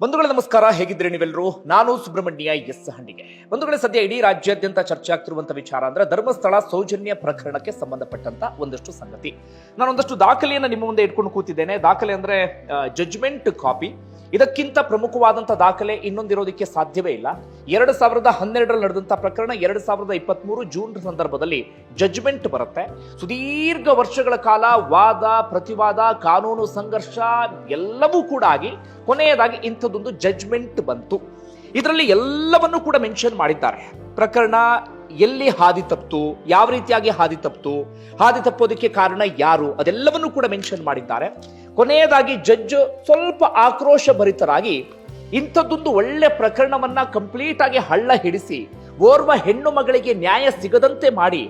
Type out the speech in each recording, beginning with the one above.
ಬಂಧುಗಳ ನಮಸ್ಕಾರ ಹೇಗಿದ್ರೆ ನೀವೆಲ್ಲರೂ? ನಾನು ಸುಬ್ರಹ್ಮಣ್ಯ ಎಸ್ ಹಂಡಿಗೆ ಬಂಧುಗಳ, ಸದ್ಯ ಇಡೀ ರಾಜ್ಯಾದ್ಯಂತ ಚರ್ಚೆ ಆಗ್ತಿರುವಂತ ವಿಚಾರ ಅಂದ್ರೆ ಧರ್ಮಸ್ಥಳ ಸೌಜನ್ಯ ಪ್ರಕರಣಕ್ಕೆ ಸಂಬಂಧಪಟ್ಟಂತ ಒಂದಷ್ಟು ಸಂಗತಿ. ನಾನು ಒಂದಷ್ಟು ದಾಖಲೆಯನ್ನ ನಿಮ್ಮ ಮುಂದೆ ಇಟ್ಕೊಂಡು ಕೂತಿದ್ದೇನೆ. ದಾಖಲೆ ಅಂದ್ರೆ ಜಜ್ಮೆಂಟ್ ಕಾಪಿ ಇದಕ್ಕಿಂತ ಪ್ರಮುಖವಾದಂಥ ದಾಖಲೆ ಇನ್ನೊಂದಿರೋದಕ್ಕೆ ಸಾಧ್ಯವೇ ಇಲ್ಲ. ಎರಡು ಸಾವಿರದ ಹನ್ನೆರಡರಲ್ಲಿ ನಡೆದಂಥ ಪ್ರಕರಣ ಎರಡು ಸಾವಿರದ ಇಪ್ಪತ್ಮೂರು ಜೂನ್ ಸಂದರ್ಭದಲ್ಲಿ ಜಜ್ಮೆಂಟ್ ಬರುತ್ತೆ. ಸುದೀರ್ಘ ವರ್ಷಗಳ ಕಾಲ ವಾದ, ಪ್ರತಿವಾದ, ಕಾನೂನು ಸಂಘರ್ಷ ಎಲ್ಲವೂ ಕೂಡ ಆಗಿ ಕೊನೆಯದಾಗಿ ಇಂಥದ್ದೊಂದು ಜಜ್ಮೆಂಟ್ ಬಂತು. ಇದರಲ್ಲಿ ಎಲ್ಲವನ್ನೂ ಕೂಡ ಮೆನ್ಷನ್ ಮಾಡಿದ್ದಾರೆ. ಪ್ರಕರಣ ಎಲ್ಲಿ ಹಾದಿ ತಪ್ಪು ಯಾವ ರೀತಿಯಾಗಿ ಹಾದಿ ತಪ್ಪು ಹಾದಿ ತಪ್ಪೋದಕ್ಕೆ ಕಾರಣ ಯಾರು, ಅದೆಲ್ಲವನ್ನೂ ಕೂಡ ಮೆನ್ಷನ್ ಮಾಡಿದ್ದಾರೆ. ಕೊನೆಯದಾಗಿ ಜಡ್ಜ್ ಸ್ವಲ್ಪ ಆಕ್ರೋಶ ಭರಿತರಾಗಿ ಇಂಥದ್ದೊಂದು ಒಳ್ಳೆ ಪ್ರಕರಣವನ್ನ ಕಂಪ್ಲೀಟ್ ಆಗಿ ಹಳ್ಳ ಹಿಡಿಸಿ, ಓರ್ವ ಹೆಣ್ಣು ಮಗಳಿಗೆ ನ್ಯಾಯ ಸಿಗದಂತೆ ಮಾಡಿ,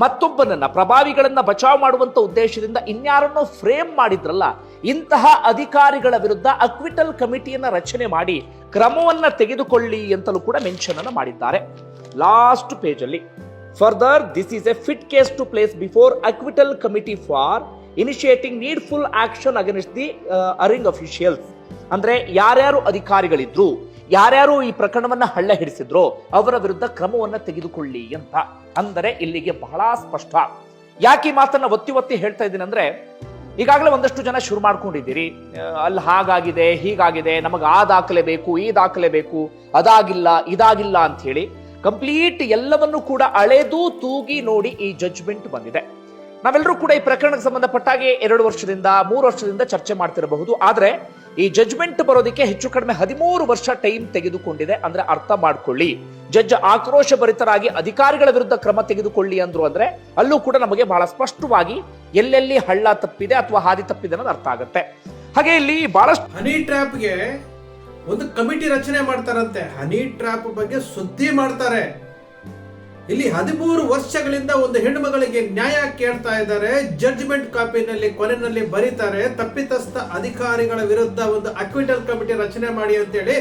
ಮತ್ತೊಬ್ಬನನ್ನ, ಪ್ರಭಾವಿಗಳನ್ನ ಬಚಾವ್ ಮಾಡುವಂತ ಉದ್ದೇಶದಿಂದ ಇನ್ಯಾರನ್ನೋ ಫ್ರೇಮ್ ಮಾಡಿದ್ರಲ್ಲ, ಇಂತಹ ಅಧಿಕಾರಿಗಳ ವಿರುದ್ಧ ಅಕ್ವಿಟಲ್ ಕಮಿಟಿಯನ್ನ ರಚನೆ ಮಾಡಿ ಕ್ರಮವನ್ನ ತೆಗೆದುಕೊಳ್ಳಿ ಅಂತಲೂ ಕೂಡ ಮೆನ್ಷನ್ ಅನ್ನು ಮಾಡಿದ್ದಾರೆ. Last page further this is a fit case to place before acquittal committee for initiating needful action against the erring officials ಅಂದ್ರೆ ಯಾರ್ಯಾರು ಅಧಿಕಾರಿಗಳಿದ್ರು, ಯಾರ್ಯಾರು ಈ ಪ್ರಕರಣವನ್ನ ಹಳ್ಳ ಹಿಡಿಸಿದ್ರು ಅವರ ವಿರುದ್ಧ ಕ್ರಮವನ್ನ ತೆಗೆದುಕೊಳ್ಳಿ ಅಂತ. ಅಂದರೆ ಇಲ್ಲಿಗೆ ಬಹಳ ಸ್ಪಷ್ಟ. ಯಾಕೆ ಈ ಮಾತನ್ನ ಒತ್ತಿ ಒತ್ತಿ ಹೇಳ್ತಾ ಇದ್ದೀನಿ ಅಂದ್ರೆ, ಈಗಾಗಲೇ ಒಂದಷ್ಟು ಜನ ಶುರು ಮಾಡ್ಕೊಂಡಿದ್ದೀರಿ. ಅಲ್ಲಿ ಹಾಗಾಗಿದೆ, ಹೀಗಾಗಿದೆ, ನಮಗೆ ಆ ದಾಖಲೆ ಬೇಕು, ಈ ದಾಖಲೆ ಬೇಕು, ಅದಾಗಿಲ್ಲ, ಇದಾಗಿಲ್ಲ ಅಂತ ಹೇಳಿ ಕಂಪ್ಲೀಟ್ ಎಲ್ಲವನ್ನು ಕೂಡ ಅಳೆದು ತೂಗಿ ನೋಡಿ ಈ ಜಡ್ಜ್ಮೆಂಟ್ ಬಂದಿದೆ. ನಾವೆಲ್ಲರೂ ಕೂಡ ಈ ಪ್ರಕರಣಕ್ಕೆ ಸಂಬಂಧಪಟ್ಟಾಗೆ ಎರಡು ವರ್ಷದಿಂದ, ಮೂರು ವರ್ಷದಿಂದ ಚರ್ಚೆ ಮಾಡ್ತಿರಬಹುದು. ಆದರೆ ಈ ಜಡ್ಜ್ಮೆಂಟ್ ಬರೋದಕ್ಕೆ ಹೆಚ್ಚು ಕಡಿಮೆ ಹದಿಮೂರು ವರ್ಷ ಟೈಮ್ ತೆಗೆದುಕೊಂಡಿದೆ. ಅಂದ್ರೆ ಅರ್ಥ ಮಾಡ್ಕೊಳ್ಳಿ. ಜಡ್ಜ್ ಆಕ್ರೋಶ ಭರಿತರಾಗಿ ಅಧಿಕಾರಿಗಳ ವಿರುದ್ಧ ಕ್ರಮ ತೆಗೆದುಕೊಳ್ಳಿ ಅಂದ್ರು ಅಂದ್ರೆ ಅಲ್ಲೂ ಕೂಡ ನಮಗೆ ಬಹಳ ಸ್ಪಷ್ಟವಾಗಿ ಎಲ್ಲೆಲ್ಲಿ ಹಳ್ಳ ತಪ್ಪಿದೆ ಅಥವಾ ಹಾದಿ ತಪ್ಪಿದೆ ಅನ್ನೋದು ಅರ್ಥ ಆಗುತ್ತೆ. ಹಾಗೆ ಇಲ್ಲಿ ಬಹಳಷ್ಟು ಹನಿ ಟ್ರ್ಯಾಪ್ಗೆ ಒಂದು ಕಮಿಟಿ ರಚನೆ ಮಾಡ್ತಾರಂತೆ. ಹನಿ ಟ್ರ್ಯಾಪ್ ಬಗ್ಗೆ ಸುದ್ದಿ ಮಾಡ್ತಾರೆ. ಇಲ್ಲಿ ಹದಿಮೂರು ವರ್ಷಗಳಿಂದ ಒಂದು ಹೆಣ್ಣು ಮಗಳಿಗೆ ನ್ಯಾಯ ಕೇಳ್ತಾ ಇದ್ದಾರೆ. ಜಡ್ಜ್ಮೆಂಟ್ ಕಾಪಿನಲ್ಲಿ, ಕೊನೆಯಲ್ಲಿ ಬರೀತಾರೆ, ತಪ್ಪಿತಸ್ಥ ಅಧಿಕಾರಿಗಳ ವಿರುದ್ಧ ಒಂದು ಅಕ್ವಿಟಲ್ ಕಮಿಟಿ ರಚನೆ ಮಾಡಿ ಅಂತೇಳಿ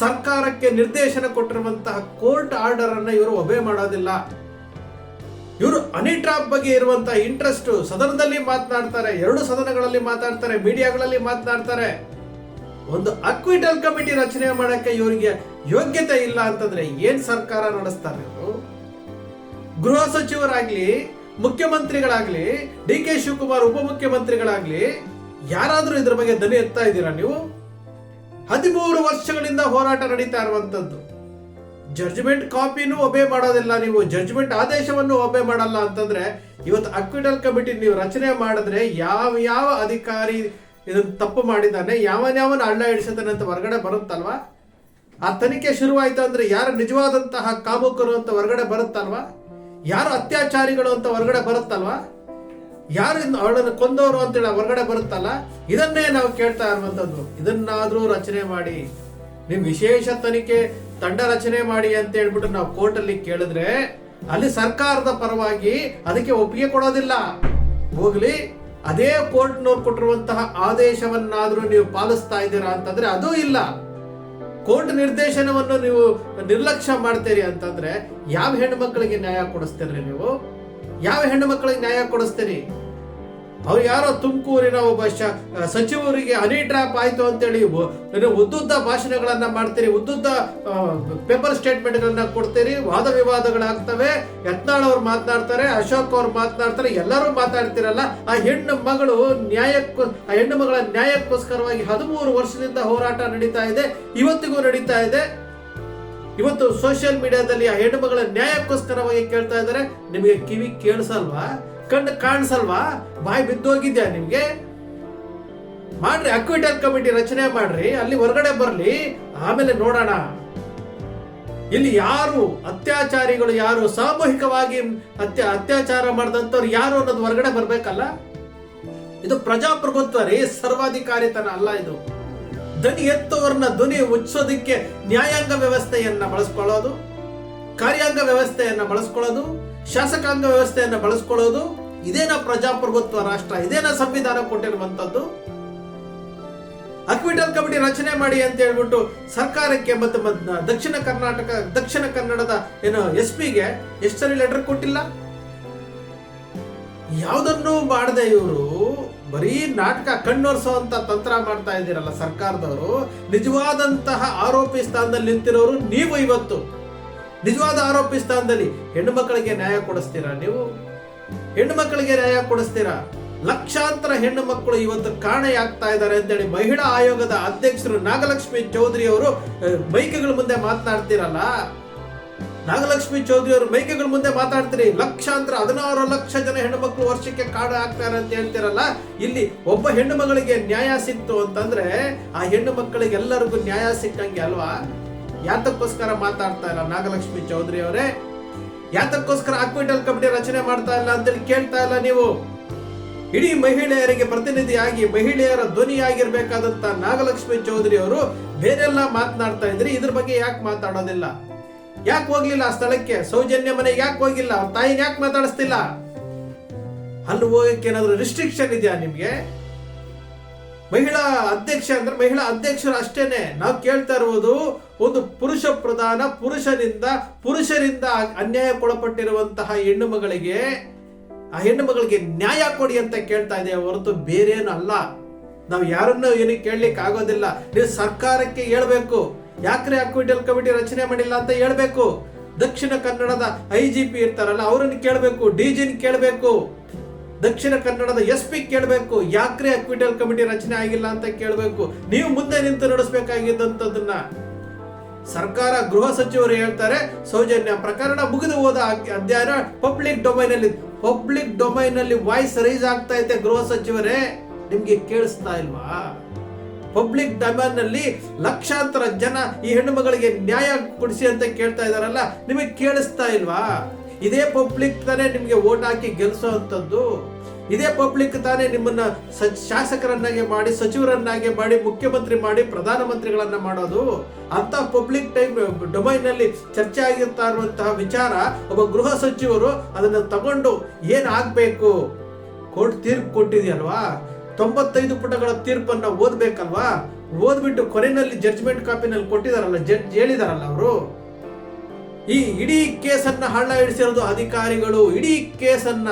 ಸರ್ಕಾರಕ್ಕೆ ನಿರ್ದೇಶನ ಕೊಟ್ಟಿರುವಂತಹ ಕೋರ್ಟ್ ಆರ್ಡರ್ ಅನ್ನ ಇವರು ಒಬೆ ಮಾಡೋದಿಲ್ಲ. ಇವರು ಅನಿಟ್ರಾಪ್ ಬಗ್ಗೆ ಇರುವಂತಹ ಇಂಟ್ರೆಸ್ಟ್ ಸದನದಲ್ಲಿ ಮಾತನಾಡ್ತಾರೆ, ಎರಡು ಸದನಗಳಲ್ಲಿ ಮಾತಾಡ್ತಾರೆ ಮೀಡಿಯಾಗಳಲ್ಲಿ ಮಾತನಾಡ್ತಾರೆ. ಒಂದು ಅಕ್ವಿಟಲ್ ಕಮಿಟಿ ರಚನೆ ಮಾಡಕ್ಕೆ ಇವರಿಗೆ ಯೋಗ್ಯತೆ ಇಲ್ಲ ಅಂತಂದ್ರೆ ಏನ್ ಸರ್ಕಾರ ನಡೆಸ್ತಾರೆ ಗೃಹ ಸಚಿವರಾಗ್ಲಿ, ಮುಖ್ಯಮಂತ್ರಿಗಳಾಗ್ಲಿ, ಡಿ ಕೆ ಶಿವಕುಮಾರ್ ಉಪಮುಖ್ಯಮಂತ್ರಿಗಳಾಗ್ಲಿ, ಯಾರಾದ್ರೂ ಇದ್ರ ಬಗ್ಗೆ ದನಿ ಎತ್ತಾ ಇದ್ದೀರಾ ನೀವು? ಹದಿಮೂರು ವರ್ಷಗಳಿಂದ ಹೋರಾಟ ನಡೀತಾ ಇರುವಂತದ್ದು ಜಡ್ಜ್ಮೆಂಟ್ ಕಾಪಿನೂ ಒಬೆ ಮಾಡೋದಿಲ್ಲ ನೀವು. ಜಡ್ಜ್ಮೆಂಟ್ ಆದೇಶವನ್ನು ಒಬೆ ಮಾಡಲ್ಲ ಅಂತಂದ್ರೆ, ಇವತ್ತು ಅಕ್ವಿಟಲ್ ಕಮಿಟಿ ನೀವು ರಚನೆ ಮಾಡಿದ್ರೆ ಯಾವ ಯಾವ ಅಧಿಕಾರಿ ಇದನ್ನು ತಪ್ಪು ಮಾಡಿದ್ದಾನೆ ಯಾವನ್ಯಾವನ ಅಳ್ಳ ಹಿಡಿಸಿದಾನೆ ಅಂತ ಹೊರಗಡೆ ಬರುತ್ತಲ್ವಾ? ಆ ತನಿಖೆ ಶುರುವಾಯ್ತು ಅಂದ್ರೆ ಯಾರು ನಿಜವಾದಂತಹ ಕಾಮುಕರು ಅಂತ ಹೊರಗಡೆ ಬರುತ್ತಲ್ವಾ? ಯಾರು ಅತ್ಯಾಚಾರಿಗಳು ಅಂತ ಹೊರಗಡೆ ಬರುತ್ತಲ್ವಾ? ಯಾರು ಅವಳನ್ನು ಕೊಂದವರು ಅಂತೇಳಿ ಹೊರಗಡೆ ಬರುತ್ತಲ್ಲ? ಇದನ್ನೇ ನಾವು ಕೇಳ್ತಾ ಇರುವಂತದ್ದು ಇದನ್ನಾದ್ರೂ ರಚನೆ ಮಾಡಿ, ನಿಮ್ ವಿಶೇಷ ತನಿಖೆ ತಂಡ ರಚನೆ ಮಾಡಿ ಅಂತ ಹೇಳ್ಬಿಟ್ಟು ನಾವು ಕೋರ್ಟ್ ಅಲ್ಲಿ ಕೇಳಿದ್ರೆ, ಅಲ್ಲಿ ಸರ್ಕಾರದ ಪರವಾಗಿ ಅದಕ್ಕೆ ಒಪ್ಪಿಗೆ ಕೊಡೋದಿಲ್ಲ. ಹೋಗ್ಲಿ, ಅದೇ ಕೋರ್ಟ್ನವ್ರು ಕೊಟ್ಟಿರುವಂತಹ ಆದೇಶವನ್ನಾದ್ರೂ ನೀವು ಪಾಲಿಸ್ತಾ ಇದ್ದೀರಾ ಅಂತಂದ್ರೆ ಅದೂ ಇಲ್ಲ. ಕೋರ್ಟ್ ನಿರ್ದೇಶನವನ್ನು ನೀವು ನಿರ್ಲಕ್ಷ್ಯ ಮಾಡ್ತೀರಿ ಅಂತಂದ್ರೆ, ಯಾವ ಹೆಣ್ಣು ಮಕ್ಕಳಿಗೆ ನ್ಯಾಯ ಕೊಡಿಸ್ತೀರಿ ನೀವು? ಯಾವ ಹೆಣ್ಣು ಮಕ್ಕಳಿಗೆ ನ್ಯಾಯ ಕೊಡಿಸ್ತೀರಿ? ಅವ್ರು ಯಾರೋ ತುಮಕೂರಿನ ಒಬ್ಬ ಸಚಿವರಿಗೆ ಹನಿ ಡ್ರಾಪ್ ಆಯ್ತು ಅಂತೇಳಿ ಉದ್ದುದ್ದ ಭಾಷಣಗಳನ್ನು ಮಾಡ್ತೀರಿ, ಉದ್ದುದ್ದ ಪೇಪರ್ ಸ್ಟೇಟ್ಮೆಂಟ್ಗಳನ್ನು ಕೊಡ್ತೀರಿ, ವಾದ ವಿವಾದಗಳಾಗ್ತವೆ, ಯತ್ನಾಳ್ ಅವ್ರು ಮಾತನಾಡ್ತಾರೆ, ಅಶೋಕ್ ಅವ್ರು ಮಾತನಾಡ್ತಾರೆ, ಎಲ್ಲರೂ ಮಾತಾಡ್ತಿರಲ್ಲ, ಆ ಹೆಣ್ಣು ಮಗಳು ನ್ಯಾಯಕ್ಕೂ, ಆ ಹೆಣ್ಣು ಮಗಳ ನ್ಯಾಯಕ್ಕೋಸ್ಕರವಾಗಿ ಹದಿಮೂರು ವರ್ಷದಿಂದ ಹೋರಾಟ ನಡೀತಾ ಇದೆ, ಇವತ್ತಿಗೂ ನಡೀತಾ ಇದೆ. ಇವತ್ತು ಸೋಷಿಯಲ್ ಮೀಡಿಯಾದಲ್ಲಿ ಆ ಹೆಣ್ಣು ಮಗಳ ನ್ಯಾಯಕ್ಕೋಸ್ಕರವಾಗಿ ಕೇಳ್ತಾ ಇದ್ದಾರೆ, ನಿಮಗೆ ಕಿವಿ ಕೇಳಿಸಲ್ವಾ? ಕಣ್ಣು ಕಾಣಿಸಲ್ವಾ? ಬಾಯಿ ಬಿದ್ದೋಗಿದ್ಯಾ ನಿಮ್ಗೆ? ಮಾಡ್ರಿ, ಅಕ್ವಿಟಲ್ ಕಮಿಟಿ ರಚನೆ ಮಾಡ್ರಿ, ಅಲ್ಲಿ ಹೊರಗಡೆ ಬರ್ಲಿ, ಆಮೇಲೆ ನೋಡೋಣ. ಇಲ್ಲಿ ಯಾರು ಅತ್ಯಾಚಾರಿಗಳು, ಯಾರು ಸಾಮೂಹಿಕವಾಗಿ ಅತ್ಯ ಅತ್ಯಾಚಾರ ಮಾಡಿದಂಥವ್ರು ಯಾರು ಅನ್ನೋದು ಹೊರಗಡೆ ಬರ್ಬೇಕಲ್ಲ? ಇದು ಪ್ರಜಾಪ್ರಭುತ್ವ ರೀ, ಸರ್ವಾಧಿಕಾರಿತನ ಅಲ್ಲ ಇದು. ಧ್ವನಿ ಎತ್ತುವರನ್ನ ಧ್ವನಿ ಮುಚ್ಚೋದಕ್ಕೆ ನ್ಯಾಯಾಂಗ ವ್ಯವಸ್ಥೆಯನ್ನ ಬಳಸ್ಕೊಳ್ಳೋದು, ಕಾರ್ಯಾಂಗ ವ್ಯವಸ್ಥೆಯನ್ನ ಬಳಸ್ಕೊಳ್ಳೋದು ಶಾಸಕಾಂಗ ವ್ಯವಸ್ಥೆಯನ್ನು ಬಳಸ್ಕೊಳ್ಳೋದು, ಇದೇನ ಪ್ರಜಾಪ್ರಭುತ್ವ ರಾಷ್ಟ್ರ, ಇದೇನ ಸಂವಿಧಾನ ಕೊಟ್ಟಿರುವಂತದ್ದು. ಅಕ್ವಿಟಲ್ ಕಮಿಟಿ ರಚನೆ ಮಾಡಿ ಅಂತ ಹೇಳ್ಬಿಟ್ಟು ಸರ್ಕಾರಕ್ಕೆ ಮತ್ತು ಮತ್- ದಕ್ಷಿಣ ಕರ್ನಾಟಕ, ದಕ್ಷಿಣ ಕನ್ನಡದ ಏನು ಎಸ್ ಪಿಗೆ ಎಷ್ಟು ಸರಿ ಲೆಟರ್ ಕೊಟ್ಟಿಲ್ಲ? ಯಾವುದನ್ನು ಮಾಡದೆ ಇವರು. ಬರೀ ನಾಟಕ ಕಣ್ಣೊರ್ಸುವಂತ ತಂತ್ರ ಮಾಡ್ತಾ ಇದ್ದೀರಲ್ಲ ಸರ್ಕಾರದವರು. ನಿಜವಾದಂತಹ ಆರೋಪಿ ಸ್ಥಾನದಲ್ಲಿ ನಿಂತಿರೋರು ನೀವು ಇವತ್ತು. ನಿಜವಾದ ಆರೋಪಿ ಸ್ಥಾನದಲ್ಲಿ ಹೆಣ್ಣು ಮಕ್ಕಳಿಗೆ ನ್ಯಾಯ ಕೊಡಿಸ್ತೀರಾ ನೀವು? ಹೆಣ್ಣು ಮಕ್ಕಳಿಗೆ ನ್ಯಾಯ ಕೊಡಿಸ್ತೀರಾ? ಲಕ್ಷಾಂತರ ಹೆಣ್ಣು ಮಕ್ಕಳು ಇವತ್ತು ಕಾಣೆಯಾಗ್ತಾ ಇದ್ದಾರೆ ಅಂತೇಳಿ ಮಹಿಳಾ ಆಯೋಗದ ಅಧ್ಯಕ್ಷರು ನಾಗಲಕ್ಷ್ಮಿ ಚೌಧರಿ ಅವರು ಮೈಕೆಗಳ ಮುಂದೆ ಮಾತನಾಡ್ತೀರಲ್ಲ? ನಾಗಲಕ್ಷ್ಮಿ ಚೌಧರಿ ಅವರು ಮೈಕೆಗಳ ಮುಂದೆ ಮಾತಾಡ್ತೀರಿ. ಲಕ್ಷಾಂತರ ಹದಿನಾರು ಲಕ್ಷ ಜನ ಹೆಣ್ಣು ಮಕ್ಕಳು ವರ್ಷಕ್ಕೆ ಕಾಡು ಆಗ್ತಾರೆ ಅಂತ ಹೇಳ್ತಿರಲ್ಲ? ಇಲ್ಲಿ ಒಬ್ಬ ಹೆಣ್ಣು ಮಗಳಿಗೆ ನ್ಯಾಯ ಸಿಕ್ತು ಅಂತಂದ್ರೆ ಆ ಹೆಣ್ಣು ಮಕ್ಕಳಿಗೆಲ್ಲರಿಗೂ ನ್ಯಾಯ ಸಿಕ್ಕಂಗೆ ಅಲ್ವಾ? ಯಾತಕ್ಕೋಸ್ಕರ ಮಾತಾಡ್ತಾ ಇಲ್ಲ ನಾಗಲಕ್ಷ್ಮಿ ಚೌಧರಿ ಅವರೇ. ಯಾತಕ್ಕೋಸ್ಕರ ಆಕ್ವಿಟಲ್ ಕಮಿಟಿ ರಚನೆ ಮಾಡ್ತಾ ಇಲ್ಲ ಅಂತೇಳಿ ಕೇಳ್ತಾ ಇಲ್ಲ ನೀವು. ಇಡೀ ಮಹಿಳೆಯರಿಗೆ ಪ್ರತಿನಿಧಿಯಾಗಿ ಮಹಿಳೆಯರ ಧ್ವನಿಯಾಗಿರ್ಬೇಕಾದಂತ ನಾಗಲಕ್ಷ್ಮಿ ಚೌಧರಿ ಅವರು ಬೇರೆಲ್ಲ ಮಾತನಾಡ್ತಾ ಇದ್ರಿ, ಇದ್ರ ಬಗ್ಗೆ ಯಾಕೆ ಮಾತಾಡೋದಿಲ್ಲ? ಯಾಕೆ ಹೋಗ್ಲಿಲ್ಲ ಆ ಸ್ಥಳಕ್ಕೆ? ಸೌಜನ್ಯ ಮನೆಗೆ ಯಾಕೆ ಹೋಗಿಲ್ಲ? ಅವ್ರ ತಾಯಿನ ಯಾಕೆ ಮಾತಾಡಿಸ್ತಿಲ್ಲ? ಅಲ್ಲಿ ಹೋಗಕ್ಕೆ ಏನಾದ್ರು ರಿಸ್ಟ್ರಿಕ್ಷನ್ ಇದೆಯಾ ನಿಮ್ಗೆ? ಮಹಿಳಾ ಅಧ್ಯಕ್ಷ ಅಂದ್ರೆ ಮಹಿಳಾ ಅಧ್ಯಕ್ಷರು ಅಷ್ಟೇನೆ. ನಾವು ಕೇಳ್ತಾ ಇರುವುದು ಒಂದು ಪುರುಷ ಪ್ರಧಾನ, ಪುರುಷನಿಂದ, ಪುರುಷರಿಂದ ಅನ್ಯಾಯಕ್ಕೊಳಪಟ್ಟಿರುವಂತಹ ಹೆಣ್ಣು ಮಗಳಿಗೆ, ಆ ಹೆಣ್ಣು ಮಗಳಿಗೆ ನ್ಯಾಯ ಕೊಡಿ ಅಂತ ಕೇಳ್ತಾ ಇದೆ ಹೊರತು ಬೇರೇನು ಅಲ್ಲ. ನಾವು ಯಾರನ್ನು ಏನು ಕೇಳಲಿಕ್ಕೆ ಆಗೋದಿಲ್ಲ. ನೀವು ಸರ್ಕಾರಕ್ಕೆ ಹೇಳ್ಬೇಕು. ಯಾಕ್ರೆ ಅಕ್ವಿಟಲ್ ಕಮಿಟಿ ರಚನೆ ಮಾಡಿಲ್ಲ ಅಂತ ಹೇಳ್ಬೇಕು. ದಕ್ಷಿಣ ಕನ್ನಡದ ಐ ಜಿ ಪಿ ಇರ್ತಾರಲ್ಲ, ಅವರನ್ನು ಕೇಳಬೇಕು, ಡಿ ಜಿನ್ ಕೇಳಬೇಕು. ದಕ್ಷಿಣ ಕನ್ನಡದ ಎಸ್ ಪಿ ಕೇಳಬೇಕು. ಯಾಕ್ರೆ ಅಕ್ವಿಟಲ್ ಕಮಿಟಿ ರಚನೆ ಆಗಿಲ್ಲ ಅಂತ ಕೇಳಬೇಕು. ನೀವು ಮುಂದೆ ನಿಂತು ನಡೆಸಬೇಕಾಗಿದ್ದಂಥದ್ದನ್ನ. ಸರ್ಕಾರ ಗೃಹ ಸಚಿವರು ಹೇಳ್ತಾರೆ, ಸೌಜನ್ಯ ಪ್ರಕರಣ ಮುಗಿದು ಹೋದ ಅಧ್ಯಯನ ಪಬ್ಲಿಕ್ ಡೊಮೈನ್ ಅಲ್ಲಿ ಪಬ್ಲಿಕ್ ಡೊಮೈನ್ ಅಲ್ಲಿ ವಾಯ್ಸ್ ರೈಸ್ ಆಗ್ತಾ ಇದೆ ಗೃಹ ಸಚಿವರೇ. ನಿಮ್ಗೆ ಕೇಳಿಸ್ತಾ ಇಲ್ವಾ? ಪಬ್ಲಿಕ್ ಡೊಮೈನ್ನಲ್ಲಿ ಲಕ್ಷಾಂತರ ಜನ ಈ ಹೆಣ್ಣು ಮಗಳಿಗೆ ನ್ಯಾಯ ಕೊಡಿಸಿ ಅಂತ ಕೇಳ್ತಾ ಇದಾರಲ್ಲ, ನಿಮಗೆ ಕೇಳಿಸ್ತಾ ಇಲ್ವಾ? ಇದೇ ಪಬ್ಲಿಕ್ ತಾನೇ ನಿಮಗೆ ಓಟ್ ಹಾಕಿ ಗೆಲ್ಸೋ ಅಂತದ್ದು ಇದೇ ಪಬ್ಲಿಕ್ ತಾನೇ ನಿಮ್ಮನ್ನ ಶಾಸಕರನ್ನಾಗಿ ಮಾಡಿ, ಸಚಿವರನ್ನಾಗಿ ಮಾಡಿ, ಮುಖ್ಯಮಂತ್ರಿ ಮಾಡಿ, ಪ್ರಧಾನಮಂತ್ರಿಗಳನ್ನ ಮಾಡೋದು? ಅಂತ ಪಬ್ಲಿಕ್ ಟೈಮ್ ಡೊಮೈನ್ನಲ್ಲಿ ಚರ್ಚೆ ಆಗಿರ್ತಾ ಇರುವಂತಹ ವಿಚಾರ, ಒಬ್ಬ ಗೃಹ ಸಚಿವರು ಅದನ್ನ ತಗೊಂಡು ಏನ್ ಆಗ್ಬೇಕು? ಕೋರ್ಟ್ ತೀರ್ಪು ಕೊಟ್ಟಿದೆಯಲ್ವಾ ತೊಂಬತ್ತೈದು ಪುಟಗಳ ತೀರ್ಪನ್ನ ಓದ್ಬೇಕಲ್ವಾ? ಓದ್ಬಿಟ್ಟು ಕೊನೆಯಲ್ಲಿ ಜಡ್ಜ್ಮೆಂಟ್ ಕಾಪಿನಲ್ಲಿ ಕೊಟ್ಟಿದಾರಲ್ಲ ಜಡ್ಜ್ ಹೇಳಿದಾರಲ್ಲ ಅವರು? ಈ ಇಡೀ ಕೇಸನ್ನ ಹಳ್ಳ ಇಡಿಸಿರೋದು ಅಧಿಕಾರಿಗಳು, ಇಡೀ ಕೇಸನ್ನ.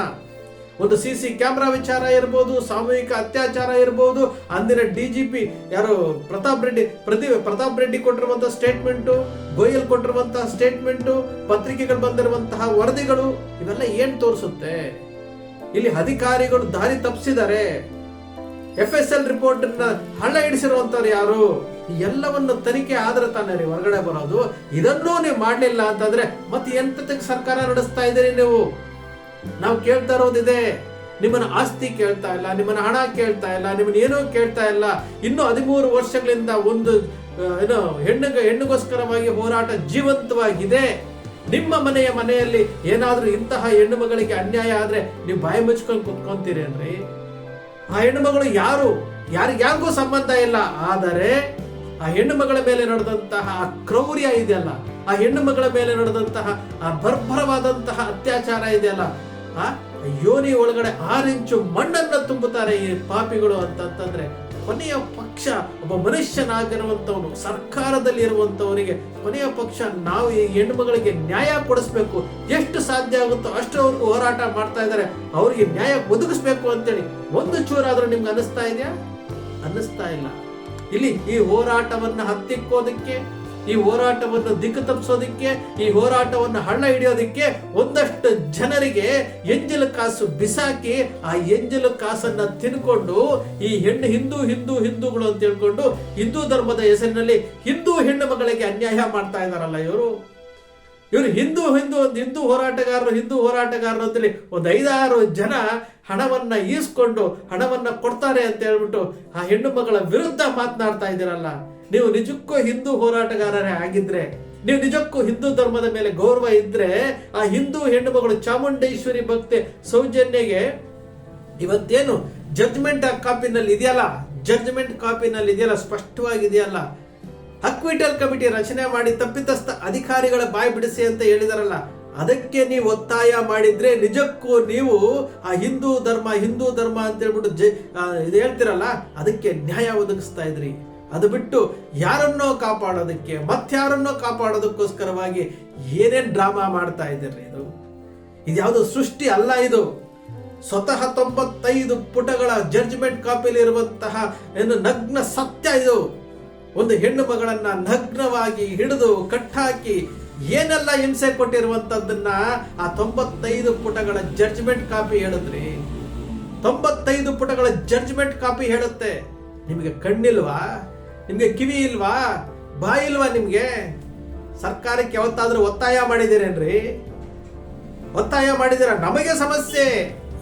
ಒಂದು ಸಿ ಸಿ ಕ್ಯಾಮ್ರಾ ವಿಚಾರ ಇರ್ಬೋದು, ಸಾಮೂಹಿಕ ಅತ್ಯಾಚಾರ ಇರ್ಬೋದು. ಅಂದಿನ ಡಿ ಜಿ ಪಿ ಯಾರು ಪ್ರತಾಪ್ ರೆಡ್ಡಿ, ಪ್ರತಿ ಪ್ರತಾಪ್ ರೆಡ್ಡಿ ಕೊಟ್ಟಿರುವಂತಹ ಸ್ಟೇಟ್ಮೆಂಟು ಗೋಯಲ್ ಕೊಟ್ಟಿರುವಂತಹ ಸ್ಟೇಟ್ಮೆಂಟು ಪತ್ರಿಕೆಗಳು ಬಂದಿರುವಂತಹ ವರದಿಗಳು, ಇವೆಲ್ಲ ಏನ್ ತೋರಿಸುತ್ತೆ? ಇಲ್ಲಿ ಅಧಿಕಾರಿಗಳು ದಾರಿ ತಪ್ಪಿಸಿದ್ದಾರೆ. ಎಫ್ ಎಸ್ ಎಲ್ ರಿಪೋರ್ಟ್ ಹಳ್ಳ ಹಿಡಿಸಿರುವಂತವ್ರು ಯಾರು? ಎಲ್ಲವನ್ನು ತನಿಖೆ ಆದ್ರೆ ತಾನೇ ರೀ ಹೊರಗಡೆ ಬರೋದು. ಇದನ್ನೂ ನೀವು ಮಾಡಲಿಲ್ಲ ಅಂತಂದ್ರೆ ಮತ್ತೆ ಎಂತಕ್ಕೆ ಸರ್ಕಾರ ನಡೆಸ್ತಾ ಇದ್ದೀರಿ ನೀವು? ನಾವು ಕೇಳ್ತಾ ಇರೋದಿದೆ ನಿಮ್ಮನ್ನ ಆಸ್ತಿ ಕೇಳ್ತಾ ಇಲ್ಲ, ನಿಮ್ಮನ್ನ ಹಣ ಕೇಳ್ತಾ ಇಲ್ಲ, ನಿಮ್ಮನ್ನ ಏನೋ ಕೇಳ್ತಾ ಇಲ್ಲ. ಇನ್ನು ಹದಿಮೂರು ವರ್ಷಗಳಿಂದ ಒಂದು ಏನು ಹೆಣ್ಣು, ಹೆಣ್ಣಿಗೋಸ್ಕರವಾಗಿ ಹೋರಾಟ ಜೀವಂತವಾಗಿದೆ. ನಿಮ್ಮ ಮನೆಯ ಮನೆಯಲ್ಲಿ ಏನಾದ್ರೂ ಇಂತಹ ಹೆಣ್ಣು ಮಗಳಿಗೆ ಅನ್ಯಾಯ ಆದ್ರೆ ನೀವು ಬಾಯಿ ಮುಚ್ಕೊಂಡು ಕುತ್ಕೊಂತೀರೇನ್ರಿ ಆ ಹೆಣ್ಣು ಮಗಳು ಯಾರು? ಯಾರಿಗೆ, ಯಾರಿಗೂ ಸಂಬಂಧ ಇಲ್ಲ. ಆದರೆ ಆ ಹೆಣ್ಣು ಮಗಳ ಮೇಲೆ ನಡೆದಂತಹ ಆ ಕ್ರೌರ್ಯ ಇದೆಯಲ್ಲ, ಆ ಹೆಣ್ಣು ಮಗಳ ಮೇಲೆ ನಡೆದಂತಹ ಆ ಬರ್ಬರವಾದಂತಹ ಅತ್ಯಾಚಾರ ಇದೆಯಲ್ಲ ಆ? ಯೋನಿ ಒಳಗಡೆ ಆರಿಂಚು ಮಣ್ಣನ್ನ ತುಂಬುತ್ತಾರೆ ಈ ಪಾಪಿಗಳು ಅಂತಂತಂದ್ರೆ ಕೊನೆಯ ಪಕ್ಷ ಒಬ್ಬ ಮನುಷ್ಯನಾಗಿರುವಂಥವನು ಸರ್ಕಾರದಲ್ಲಿ ಇರುವಂತವರಿಗೆ ಕೊನೆಯ ಪಕ್ಷ ನಾವು ಈ ಹೆಣ್ಮಗಳಿಗೆ ನ್ಯಾಯ ಕೊಡಿಸ್ಬೇಕು. ಎಷ್ಟು ಸಾಧ್ಯ ಆಗುತ್ತೋ ಅಷ್ಟವರೆಗೂ ಹೋರಾಟ ಮಾಡ್ತಾ ಇದ್ದಾರೆ. ಅವರಿಗೆ ನ್ಯಾಯ ಒದಗಿಸ್ಬೇಕು ಅಂತೇಳಿ ಒಂದು ಚೂರಾದ್ರೂ ನಿಮ್ಗೆ ಅನಿಸ್ತಾ ಇದೆಯಾ? ಅನ್ನಿಸ್ತಾ ಇಲ್ಲ. ಇಲ್ಲಿ ಈ ಹೋರಾಟವನ್ನ ಹತ್ತಿಕ್ಕೋದಕ್ಕೆ ಈ ಹೋರಾಟವನ್ನು ದಿಕ್ಕು ತಪ್ಪಿಸೋದಕ್ಕೆ, ಈ ಹೋರಾಟವನ್ನು ಹಳ್ಳ ಹಿಡಿಯೋದಕ್ಕೆ ಒಂದಷ್ಟು ಜನರಿಗೆ ಎಂಜಲು ಕಾಸು ಬಿಸಾಕಿ, ಆ ಎಂಜಲು ಕಾಸನ್ನ ತಿನ್ಕೊಂಡು, ಈ ಹೆಣ್ಣು ಹಿಂದೂ ಹಿಂದೂ ಹಿಂದೂಗಳು ಅಂತ ಹೇಳ್ಕೊಂಡು ಹಿಂದೂ ಧರ್ಮದ ಹೆಸರಿನಲ್ಲಿ ಹಿಂದೂ ಹೆಣ್ಣು ಮಗಳಿಗೆ ಅನ್ಯಾಯ ಮಾಡ್ತಾ ಇದಾರಲ್ಲ ಇವರು. ಇವರು ಹಿಂದೂ ಹಿಂದೂ ಹಿಂದೂ ಹೋರಾಟಗಾರರು ಹಿಂದೂ ಹೋರಾಟಗಾರರು ಅಂತೇಳಿ ಒಂದು ಐದಾರು ಜನ ಹಣವನ್ನ ಈಸ್ಕೊಂಡು, ಹಣವನ್ನ ಕೊಡ್ತಾರೆ ಅಂತ ಹೇಳ್ಬಿಟ್ಟು ಆ ಹೆಣ್ಣು ಮಗಳ ವಿರುದ್ಧ ಮಾತನಾಡ್ತಾ ಇದ್ದೀರಲ್ಲ. ನೀವು ನಿಜಕ್ಕೂ ಹಿಂದೂ ಹೋರಾಟಗಾರರೇ ಆಗಿದ್ರೆ, ನೀವು ನಿಜಕ್ಕೂ ಹಿಂದೂ ಧರ್ಮದ ಮೇಲೆ ಗೌರವ ಇದ್ರೆ, ಆ ಹಿಂದೂ ಹೆಣ್ಣು ಮಗಳು ಚಾಮುಂಡೇಶ್ವರಿ ಭಕ್ತೆ ಸೌಜನ್ಯಗೆ ಇವತ್ತೇನು ಜಡ್ಜ್ಮೆಂಟ್ ಕಾಪಿನಲ್ಲಿ ಇದೆಯಲ್ಲ? ಜಡ್ಜ್ಮೆಂಟ್ ಕಾಪಿನಲ್ಲಿ ಇದೆಯಲ್ಲ? ಸ್ಪಷ್ಟವಾಗಿದೆಯಲ್ಲ? ಅಕ್ವಿಟಲ್ ಕಮಿಟಿ ರಚನೆ ಮಾಡಿ ತಪ್ಪಿತಸ್ಥ ಅಧಿಕಾರಿಗಳ ಬಾಯಿ ಬಿಡಿಸಿ ಅಂತ ಹೇಳಿದಾರಲ್ಲ, ಅದಕ್ಕೆ ನೀವು ಒತ್ತಾಯ ಮಾಡಿದ್ರೆ ನಿಜಕ್ಕೂ ನೀವು ಆ ಹಿಂದೂ ಧರ್ಮ ಹಿಂದೂ ಧರ್ಮ ಅಂತ ಹೇಳ್ಬಿಟ್ಟು ಜ ಇದು ಹೇಳ್ತಿರಲ್ಲ, ಅದಕ್ಕೆ ನ್ಯಾಯ ಒದಗಿಸ್ತಾ ಇದ್ರಿ. ಅದು ಬಿಟ್ಟು ಯಾರನ್ನೋ ಕಾಪಾಡೋದಕ್ಕೆ ಮತ್ತಾರನ್ನೋ ಕಾಪಾಡೋದಕ್ಕೋಸ್ಕರವಾಗಿ ಏನೇನ್ ಡ್ರಾಮಾ ಮಾಡ್ತಾ ಇದ್ದೀರಿ ಇದು? ಇದ್ಯಾವುದು ಸೃಷ್ಟಿ ಅಲ್ಲ ಇದು. ಸ್ವತಃ ತೊಂಬತ್ತೈದು ಪುಟಗಳ ಜಡ್ಜ್ಮೆಂಟ್ ಕಾಪಿಲಿ ಇರುವಂತಹ ಏನು ನಗ್ನ ಸತ್ಯ ಇದು. ಒಂದು ಹೆಣ್ಣು ಮಗಳನ್ನ ನಗ್ನವಾಗಿ ಹಿಡಿದು ಕಟ್ಟಾಕಿ ಏನೆಲ್ಲ ಹಿಂಸೆ ಕೊಟ್ಟಿರುವಂತದ್ದನ್ನ ಆ ತೊಂಬತ್ತೈದು ಪುಟಗಳ ಜಡ್ಜ್ಮೆಂಟ್ ಕಾಪಿ ಹೇಳಿದ್ರಿ. ತೊಂಬತ್ತೈದು ಪುಟಗಳ ಜಡ್ಜ್ಮೆಂಟ್ ಕಾಪಿ ಹೇಳುತ್ತೆ. ನಿಮಗೆ ಕಣ್ಣಿಲ್ವಾ? ನಿಮಗೆ ಕಿವಿ ಇಲ್ವಾ? ಬಾಯಿ ಇಲ್ವಾ ನಿಮಗೆ? ಸರ್ಕಾರಕ್ಕೆ ಯಾವತ್ತಾದರೂ ಒತ್ತಾಯ ಮಾಡಿದಿರೇನ್ರಿ ಒತ್ತಾಯ ಮಾಡಿದಿರ ನಮಗೆ ಸಮಸ್ಯೆ.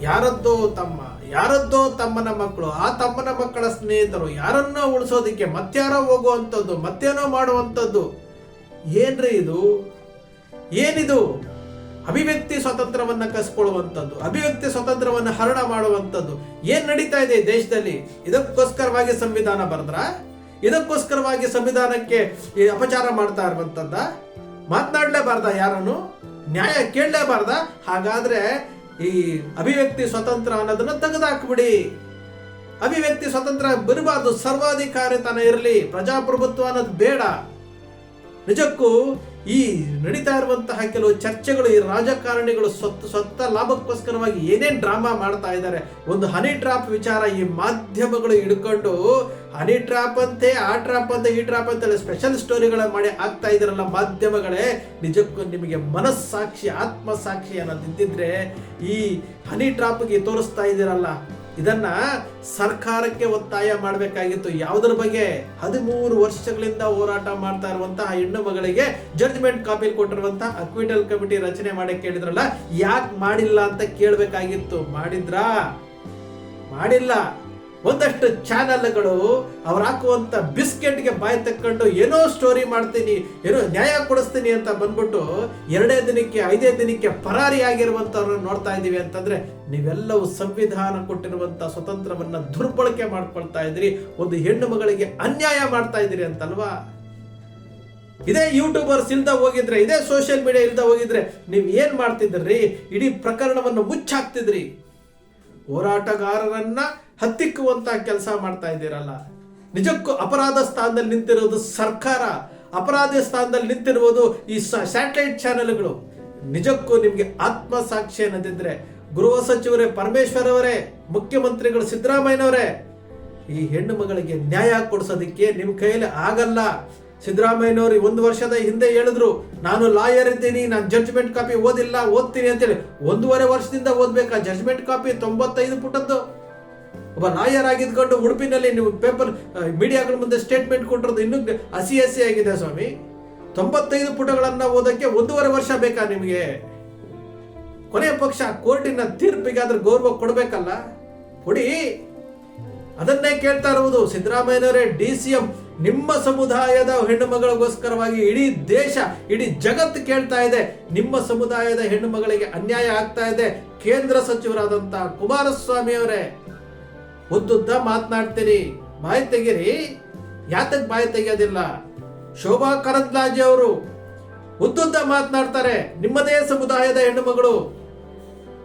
ಯಾರದ್ದೋ ತಮ್ಮ, ಯಾರದ್ದೋ ತಮ್ಮನ ಮಕ್ಕಳು, ಆ ತಮ್ಮನ ಮಕ್ಕಳ ಸ್ನೇಹಿತರು ಯಾರನ್ನೋ ಉಳಿಸೋದಿಕ್ಕೆ ಮತ್ತಾರೋ ಹೋಗುವಂಥದ್ದು ಮತ್ತೇನೋ ಮಾಡುವಂಥದ್ದು. ಏನ್ರಿ ಇದು? ಏನಿದು? ಅಭಿವ್ಯಕ್ತಿ ಸ್ವಾತಂತ್ರ್ಯವನ್ನ ಕಸ್ಕೊಳ್ಳುವಂಥದ್ದು, ಅಭಿವ್ಯಕ್ತಿ ಸ್ವಾತಂತ್ರ್ಯವನ್ನ ಹರಣ ಮಾಡುವಂಥದ್ದು ಏನ್ ನಡೀತಾ ಇದೆ ದೇಶದಲ್ಲಿ? ಇದಕ್ಕೋಸ್ಕರವಾಗಿ ಸಂವಿಧಾನ ಬರೆದ್ರ? ಇದಕ್ಕೋಸ್ಕರವಾಗಿ ಸಂವಿಧಾನಕ್ಕೆ ಅಪಚಾರ ಮಾಡ್ತಾ ಇರುವಂತದ್ದ. ಮಾತನಾಡಲೇಬಾರ್ದ ಯಾರನ್ನು? ನ್ಯಾಯ ಕೇಳಲೇಬಾರ್ದ? ಹಾಗಾದ್ರೆ ಈ ಅಭಿವ್ಯಕ್ತಿ ಸ್ವತಂತ್ರ ಅನ್ನೋದನ್ನ ತೆಗೆದಾಕ್ಬಿಡಿ. ಅಭಿವ್ಯಕ್ತಿ ಸ್ವತಂತ್ರ ಬರಬಾರ್ದು. ಸರ್ವಾಧಿಕಾರಿತನ ಇರಲಿ. ಪ್ರಜಾಪ್ರಭುತ್ವ ಅನ್ನೋದು ಬೇಡ. ನಿಜಕ್ಕೂ ಈ ನಡೀತಾ ಇರುವಂತಹ ಕೆಲವು ಚರ್ಚೆಗಳು, ಈ ರಾಜಕಾರಣಿಗಳು ಸ್ವತ್ತು ಸ್ವತ್ತ ಲಾಭಕ್ಕೋಸ್ಕರವಾಗಿ ಏನೇನ್ ಡ್ರಾಮಾ ಮಾಡ್ತಾ ಇದ್ದಾರೆ, ಒಂದು ಹನಿ ಟ್ರಾಪ್ ವಿಚಾರ ಈ ಮಾಧ್ಯಮಗಳು ಹಿಡ್ಕೊಂಡು, ಹನಿ ಟ್ರಾಪ್ ಅಂತೆ, ಆ ಟ್ರಾಪ್ ಅಂತ, ಈ ಟ್ರಾಪ್ ಅಂತ ಸ್ಪೆಷಲ್ ಸ್ಟೋರಿಗಳ ಮಾಡಿ ಆಗ್ತಾ ಇದ್ರಲ್ಲ ಮಾಧ್ಯಮಗಳೇ, ನಿಜಕ್ಕೂ ನಿಮಗೆ ಮನಸ್ಸಾಕ್ಷಿ, ಆತ್ಮಸಾಕ್ಷಿ ಅನ್ನೋದಿದ್ದರೆ ಈ ಹನಿ ಟ್ರಾಪ್ಗೆ ತೋರಿಸ್ತಾ ಇದ್ದೀರಲ್ಲ ಇದನ್ನ ಸರ್ಕಾರಕ್ಕೆ ಒತ್ತಾಯ ಮಾಡಬೇಕಾಗಿತ್ತು. ಯಾವುದರ ಬಗ್ಗೆ? ಹದಿಮೂರು ವರ್ಷಗಳಿಂದ ಹೋರಾಟ ಮಾಡ್ತಾ ಇರುವಂತಹ ಹೆಣ್ಣು ಮಗಳಿಗೆ ಜಡ್ಜ್ಮೆಂಟ್ ಕಾಪಿ ಕೊಟ್ಟಿರುವಂತಹ ಅಕ್ವಿಟಲ್ ಕಮಿಟಿ ರಚನೆ ಮಾಡಿ ಕೇಳಿದ್ರಲ್ಲ, ಯಾಕೆ ಮಾಡಿಲ್ಲ ಅಂತ ಕೇಳಬೇಕಾಗಿತ್ತು. ಮಾಡಿದ್ರಾ? ಮಾಡಿಲ್ಲ. ಒಂದಷ್ಟು ಚಾನೆಲ್ಗಳು ಅವ್ರು ಹಾಕುವಂತ ಬಿಸ್ಕೆಟ್ಗೆ ಬಾಯಿ ತಕ್ಕೊಂಡು ಏನೋ ಸ್ಟೋರಿ ಮಾಡ್ತೀನಿ, ಏನೋ ನ್ಯಾಯ ಕೊಡಿಸ್ತೀನಿ ಅಂತ ಬಂದ್ಬಿಟ್ಟು ಎರಡೇ ದಿನಕ್ಕೆ, ಐದೇ ದಿನಕ್ಕೆ ಪರಾರಿ ಆಗಿರುವಂತವ್ರನ್ನ ನೋಡ್ತಾ ಇದೀವಿ ಅಂತಂದ್ರೆ ನೀವೆಲ್ಲವೂ ಸಂವಿಧಾನ ಕೊಟ್ಟಿರುವಂತ ಸ್ವತಂತ್ರವನ್ನ ದುರ್ಬಳಕೆ ಮಾಡ್ಕೊಳ್ತಾ ಇದ್ರಿ, ಒಂದು ಹೆಣ್ಣು ಮಗಳಿಗೆ ಅನ್ಯಾಯ ಮಾಡ್ತಾ ಇದ್ದೀರಿ ಅಂತಲ್ವಾ? ಇದೇ ಯೂಟ್ಯೂಬರ್ಸ್ ಇಲ್ದ ಹೋಗಿದ್ರೆ, ಇದೇ ಸೋಷಿಯಲ್ ಮೀಡಿಯಾ ಇಲ್ದ ಹೋಗಿದ್ರೆ ನೀವು ಏನ್ ಮಾಡ್ತಿದ್ರಿ? ಇಡೀ ಪ್ರಕರಣವನ್ನು ಮುಚ್ಚಾಕ್ತಿದ್ರಿ. ಹೋರಾಟಗಾರರನ್ನ ಹತ್ತಿಕ್ಕುವಂತ ಕೆಲಸ ಮಾಡ್ತಾ ಇದ್ದೀರಲ್ಲ. ನಿಜಕ್ಕೂ ಅಪರಾಧ ಸ್ಥಾನದಲ್ಲಿ ನಿಂತಿರೋದು ಸರ್ಕಾರ. ಅಪರಾಧ ಸ್ಥಾನದಲ್ಲಿ ನಿಂತಿರುವುದು ಈ ಸ್ಯಾಟಲೈಟ್ ಚಾನೆಲ್ಗಳು. ನಿಜಕ್ಕೂ ನಿಮಗೆ ಆತ್ಮಸಾಕ್ಷಿ ಅನ್ನದಿದ್ರೆ ಗೃಹ ಸಚಿವರೇ ಪರಮೇಶ್ವರ್ ಅವರೇ, ಮುಖ್ಯಮಂತ್ರಿಗಳು ಸಿದ್ದರಾಮಯ್ಯನವರೇ. ಈ ಹೆಣ್ಣು ಮಗಳಿಗೆ ನ್ಯಾಯ ಕೊಡಿಸೋದಕ್ಕೆ ನಿಮ್ಮ ಕೈಯಲ್ಲಿ ಆಗಲ್ಲ. ಸಿದ್ದರಾಮಯ್ಯನವರು ಒಂದು ವರ್ಷದ ಹಿಂದೆ ಹೇಳಿದ್ರು, ನಾನು ಲಾಯರ್ ಇದ್ದೀನಿ, ನಾನು ಜಡ್ಜ್ಮೆಂಟ್ ಕಾಪಿ ಓದಿಲ್ಲ, ಓದ್ತೀನಿ ಅಂತೇಳಿ. ಒಂದೂವರೆ ವರ್ಷದಿಂದ ಓದ್ಬೇಕಾ? ಜಡ್ಜ್ಮೆಂಟ್ ಕಾಪಿ ತೊಂಬತ್ತೈದು ಪುಟದ್ದು. ಒಬ್ಬ ಲಾಯರ್ ಉಡುಪಿನಲ್ಲಿ ನೀವು ಪೇಪರ್ ಮೀಡಿಯಾಗಳ ಮುಂದೆ ಸ್ಟೇಟ್ಮೆಂಟ್ ಕೊಟ್ಟಿರೋದು ಇನ್ನೂ ಹಸಿ ಹಸಿ ಆಗಿದೆ ಸ್ವಾಮಿ. ತೊಂಬತ್ತೈದು ಪುಟಗಳನ್ನ ಓದಕ್ಕೆ ಒಂದೂವರೆ ವರ್ಷ ಬೇಕಾ ನಿಮಗೆ? ಕೊನೆಯ ಪಕ್ಷ ಕೋರ್ಟಿನ ತೀರ್ಪಿಗಾದ್ರೂ ಗೌರವ ಕೊಡಬೇಕಲ್ಲ? ಕೊಡಿ. ಅದನ್ನೇ ಕೇಳ್ತಾ ಇರುವುದು ಸಿದ್ದರಾಮಯ್ಯನವರೇ, ಡಿ ಸಿ ಎಂ ನಿಮ್ಮ ಸಮುದಾಯದ ಹೆಣ್ಣು ಮಗಳಿಗೋಸ್ಕರವಾಗಿ ಇಡೀ ದೇಶ, ಇಡೀ ಜಗತ್ತು ಕೇಳ್ತಾ ಇದೆ. ನಿಮ್ಮ ಸಮುದಾಯದ ಹೆಣ್ಣು ಮಗಳಿಗೆ ಅನ್ಯಾಯ ಆಗ್ತಾ ಇದೆ. ಕೇಂದ್ರ ಸಚಿವರಾದಂತ ಕುಮಾರಸ್ವಾಮಿ ಅವರೇ ಉದ್ದುದ್ದ ಮಾತನಾಡ್ತೀರಿ? ಬಾಯಿ ತೆಗೀರಿ? ಯಾತಕ್ ಬಾಯಿ ತೆಗೆಯೋದಿಲ್ಲ? ಶೋಭಾ ಕರಂದ್ಲಾಜೆ ಅವರು ಉದ್ದುದ್ದ ಮಾತನಾಡ್ತಾರೆ, ನಿಮ್ಮದೇ ಸಮುದಾಯದ ಹೆಣ್ಣು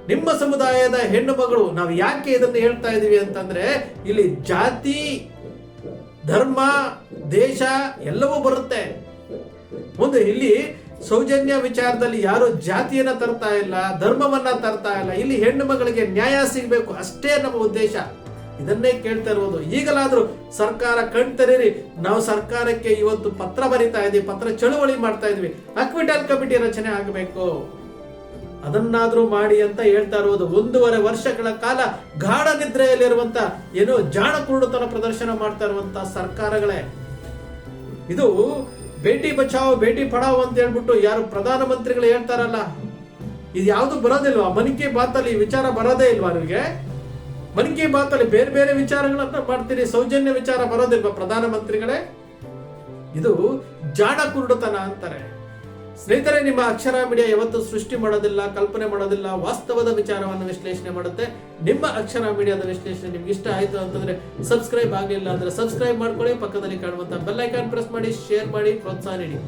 ನಿಮ್ಮ ಸಮುದಾಯದ ಹೆಣ್ಣು ಮಗಳು, ನಾವು ಯಾಕೆ ಇದನ್ನು ಹೇಳ್ತಾ ಇದೀವಿ ಅಂತಂದ್ರೆ, ಇಲ್ಲಿ ಜಾತಿ, ಧರ್ಮ, ದೇಶ ಎಲ್ಲವೂ ಬರುತ್ತೆ. ಮುಂದೆ ಇಲ್ಲಿ ಸೌಜನ್ಯ ವಿಚಾರದಲ್ಲಿ ಯಾರು ಜಾತಿಯನ್ನ ತರ್ತಾ ಇಲ್ಲ, ಧರ್ಮವನ್ನ ತರ್ತಾ ಇಲ್ಲ, ಇಲ್ಲಿ ಹೆಣ್ಣು ಮಗಳಿಗೆ ನ್ಯಾಯ ಸಿಗಬೇಕು, ಅಷ್ಟೇ ನಮ್ಮ ಉದ್ದೇಶ. ಇದನ್ನೇ ಕೇಳ್ತಾ ಇರ್ಬೋದು. ಈಗಲಾದರೂ ಸರ್ಕಾರ ಕಣ್ತರೀರಿ, ನಾವು ಸರ್ಕಾರಕ್ಕೆ ಇವತ್ತು ಪತ್ರ ಬರಿತಾ ಇದೀವಿ, ಪತ್ರ ಚಳುವಳಿ ಮಾಡ್ತಾ ಇದ್ವಿ. ಅಕ್ವಿಟಲ್ ಕಮಿಟಿ ರಚನೆ ಆಗಬೇಕು. ಅದನ್ನಾದ್ರೂ ಮಾಡಿ ಅಂತ ಹೇಳ್ತಾ ಇರುವುದು ಒಂದೂವರೆ ವರ್ಷಗಳ ಕಾಲ ಗಾಢ ನಿದ್ರೆಯಲ್ಲಿರುವಂತ, ಏನೋ ಜಾಣ ಕುರುಡುತನ ಪ್ರದರ್ಶನ ಮಾಡ್ತಾ ಇರುವಂತ ಸರ್ಕಾರಗಳೇ. ಇದು ಬೇಟಿ ಬಚಾವ್, ಬೇಟಿ ಪಡಾವ್ ಅಂತ ಹೇಳ್ಬಿಟ್ಟು ಯಾರು ಪ್ರಧಾನಮಂತ್ರಿಗಳು ಹೇಳ್ತಾರಲ್ಲ ಇದು ಯಾವುದು ಬರೋದಿಲ್ವಾ? ಮನ್ ಕಿ ಬಾತ್ ಅಲ್ಲಿ ವಿಚಾರ ಬರೋದೇ ಇಲ್ವಾ ನಿಮಗೆ? ಮನ್ ಕಿ ಬಾತಲ್ಲಿ ಬೇರೆ ಬೇರೆ ವಿಚಾರಗಳನ್ನ ಮಾಡ್ತೀರಿ, ಸೌಜನ್ಯ ವಿಚಾರ ಬರೋದಿಲ್ವಾ ಪ್ರಧಾನಮಂತ್ರಿಗಳೇ? ಇದು ಜಾಣ ಕುರುಡುತನ ಅಂತಾರೆ. ಸ್ನೇಹಿತರೆ, ನಿಮ್ಮ ಅಕ್ಷರ ಮೀಡಿಯಾ ಯಾವತ್ತೂ ಸೃಷ್ಟಿ ಮಾಡೋದಿಲ್ಲ, ಕಲ್ಪನೆ ಮಾಡೋದಿಲ್ಲ, ವಾಸ್ತವದ ವಿಚಾರವನ್ನು ವಿಶ್ಲೇಷಣೆ ಮಾಡುತ್ತೆ. ನಿಮ್ಮ ಅಕ್ಷರ ಮೀಡಿಯಾದ ವಿಶ್ಲೇಷಣೆ ನಿಮ್ಗೆ ಇಷ್ಟ ಆಯ್ತು ಅಂತಂದ್ರೆ ಸಬ್ಸ್ಕ್ರೈಬ್ ಆಗಲಿಲ್ಲ ಅಂದ್ರೆ ಸಬ್ಸ್ಕ್ರೈಬ್ ಮಾಡ್ಕೊಳ್ಳಿ, ಪಕ್ಕದಲ್ಲಿ ಕಾಣುವಂತ ಬೆಲ್ ಐಕಾನ್ ಪ್ರೆಸ್ ಮಾಡಿ, ಶೇರ್ ಮಾಡಿ, ಪ್ರೋತ್ಸಾಹ ನೀಡಿ.